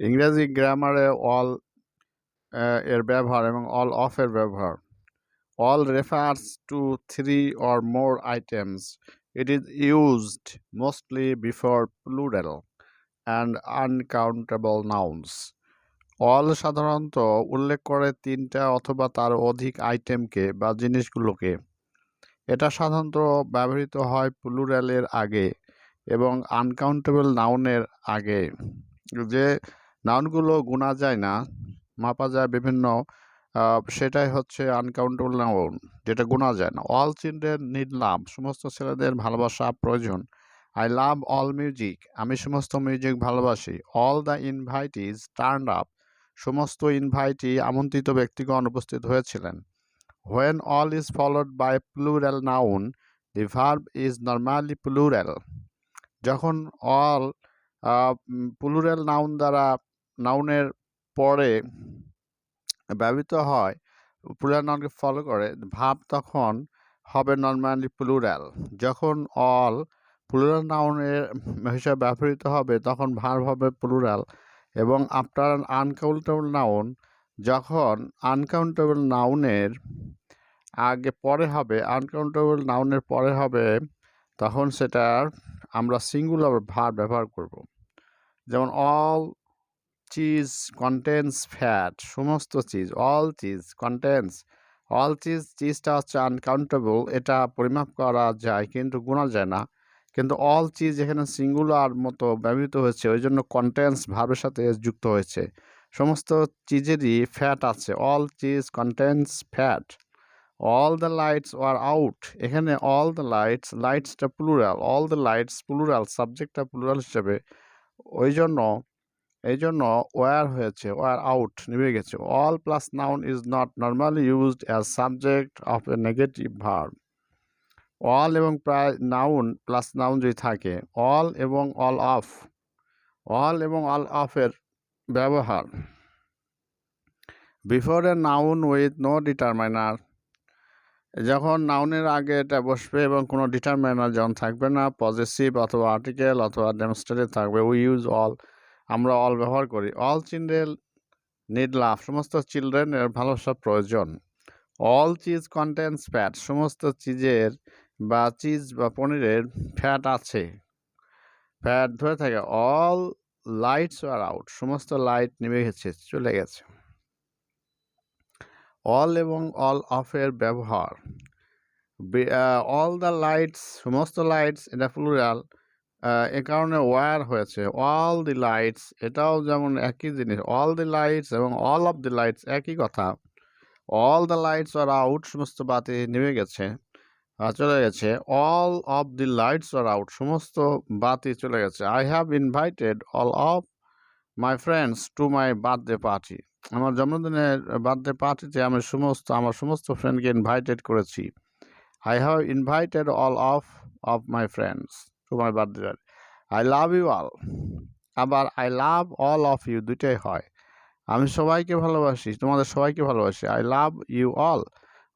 ইংরেজি গ্রামারে অল এর ব্যবহার এবং অল অফ এর ব্যবহার। All refers to three or more items it is used mostly before plural and uncountable nouns all সাধারণত উল্লেখ করে তিনটা অথবা তার অধিক আইটেমকে বা জিনিসগুলোকে। এটা সাধারণত ব্যবহৃত হয় প্লুরালের আগে এবং আনকাউন্টেবল নাউনের আগে। যে নাউনগুলো গোনা যায় না, মাপা যায় বিভিন্ন সেটাই হচ্ছে আনকাউন্টেবল নাউন যেটা গোনা যায় না। অল চিলড্রেন নিড লাভ সমস্ত ছেলেদের ভালোবাসা প্রয়োজন। আই লাভ অল মিউজিক আমি সমস্ত মিউজিক ভালোবাসি। All the invitees turn up সমস্ত ইনভাইটি আমন্ত্রিত ব্যক্তিগণ উপস্থিত হয়েছিলেন। When all is followed by plural noun the verb is normally plural যখন অল প্লুরাল নাউন দ্বারা নাউনের পরে ব্যবহৃত হয় প্লুরাল নাউনকে ফলো করে, ভাব তখন হবে নর্মালি প্লুরাল। যখন অল প্লুরাল নাউনের হিসাবে ব্যবহৃত হবে, তখন ভার্ব হবে প্লুরাল এবং আফটার আনকাউন্টেবল নাউন যখন আনকাউন্টেবল নাউনের আগে পরে হবে আনকাউন্টেবল নাউনের পরে হবে, তখন সেটার আমরা সিঙ্গুলার ভার ব্যবহার করব। যেমন অল চিজ কন্টেন্স ফ্যাট সমস্ত cheese all cheese contains all cheese চিজটা হচ্ছে আনকাউন্টেবল এটা পরিমাপ করা যায় কিন্তু গোনা যায় না। কিন্তু অল চিজ এখানে সিঙ্গুলার মতো ব্যবহৃত হয়েছে ওই জন্য কন্টেন্স ভাবের সাথে যুক্ত হয়েছে। সমস্ত চিজেরই ফ্যাট আছে all cheese contains fat all the lights were out এখানে all the lights লাইটসটা plural all the lights plural সাবজেক্টটা প্লুরাল হিসেবে। ওই জন্য এই জন্য ওয়ার হয়েছে ওয়ার আউট নিভে গেছে। All plus noun is not normally used as subject of a negative verb all এবং প্রায় নাউন প্লাস নাউন যদি থাকে অল এবং অল অফ অল এবং অল অফের ব্যবহার। Before a noun with no determiner যখন নাউনের আগে এটা বসবে এবং কোনো ডিটারমাইনার যখন থাকবে না পজিটিভ অথবা আর্টিকেল অথবা ডেমস্ট্রেটিভ থাকবে উই ইউজ অল আমরা অল ব্যবহার করি। অল চিলড্রেন নিড লাভ সমস্ত চিলড্রেনের ভালোবাসার প্রয়োজন। অল চিজ কন্টেন্স ফ্যাট সমস্ত চিজের বা চিজ বা পনিরের ফ্যাট আছে। ফ্যাট ধরে থাকে অল লাইটস আর আউট সমস্ত লাইট নেমে গেছে, চলে গেছে। অল এবং অল অফের ব্যবহার। অল দ্য লাইটস সমস্ত লাইটস এটা প্লুরাল এ কারণে ওয়ার হয়েছে। অল দি লাইটস এটাও যেমন একই জিনিস অল দি লাইটস এবং অল অফ দি লাইটস একই কথা। All the lights are out সমস্ত বাতি নেমে গেছে চলে গেছে। All of the lights are out সমস্ত বাতি চলে গেছে। I have invited all of my friends to my birthday party আমার জন্মদিনের বার্থডে পার্টিতে আমি সমস্ত, আমার সমস্ত ফ্রেন্ডকে ইনভাইটেড করেছি। I have invited all of of my friends to বাদ birthday I love you all আবার I love all of you দুইটাই হয়। আমি সবাইকে ভালোবাসি, তোমাদের সবাইকে ভালোবাসি। আই লাভ ইউ অল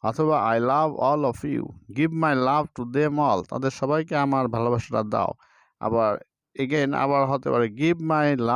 অথবা I love all of you give my love to them all তাদের সবাইকে আমার ভালোবাসাটা দাও। আবার এগেন আবার হতে পারে গিভ মাই লাভ